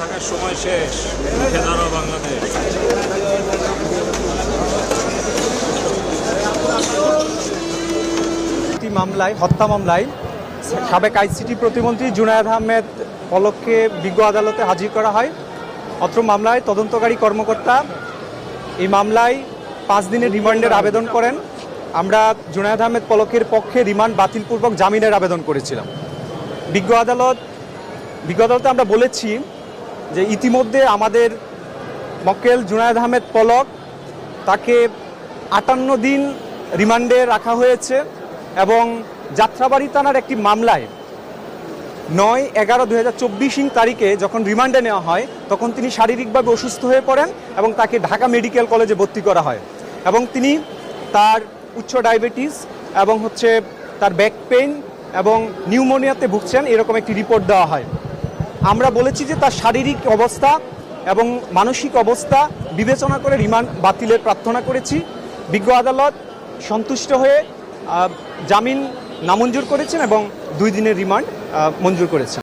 থাকার সময় শেষ। বাংলাদেশ। মামলায় হত্যা মামলায় সাবেক আইসিটি প্রতিমন্ত্রী জুনায়দ আহমেদ পলককে বিজ্ঞ আদালতে হাজির করা হয়। অত্র মামলায় তদন্তকারী কর্মকর্তা এই মামলায় পাঁচ দিনের রিমান্ডের আবেদন করেন। আমরা জুনায়দ আহমেদ পলকের পক্ষে রিমান্ড বাতিলপূর্বক জামিনের আবেদন করেছিলাম। বিজ্ঞ আদালত বিজ্ঞ আদালতে আমরা বলেছি যে ইতিমধ্যে আমাদের মক্কেল জুনায়দ আহমেদ পলক তাকে আটান্ন দিন রিমান্ডে রাখা হয়েছে এবং যাত্রাবাড়ি থানার একটি মামলায় নয় এগারো দুই হাজার চব্বিশ তারিখে যখন রিমান্ডে নেওয়া হয়, তখন তিনি শারীরিকভাবে অসুস্থ হয়ে পড়েন এবং তাকে ঢাকা মেডিকেল কলেজে ভর্তি করা হয়। এবং তিনি তার উচ্চ ডায়াবেটিস এবং হচ্ছে তার ব্যাক পেইন এবং নিউমোনিয়াতে ভুগছেন, এরকম একটি রিপোর্ট দেওয়া হয়। আমরা বলেছি যে তার শারীরিক অবস্থা এবং মানসিক অবস্থা বিবেচনা করে রিমান্ড বাতিলের প্রার্থনা করেছি। বিজ্ঞ আদালত সন্তুষ্ট হয়ে জামিন নামঞ্জুর করেছেন এবং দুই দিনের রিমান্ড মঞ্জুর করেছেন।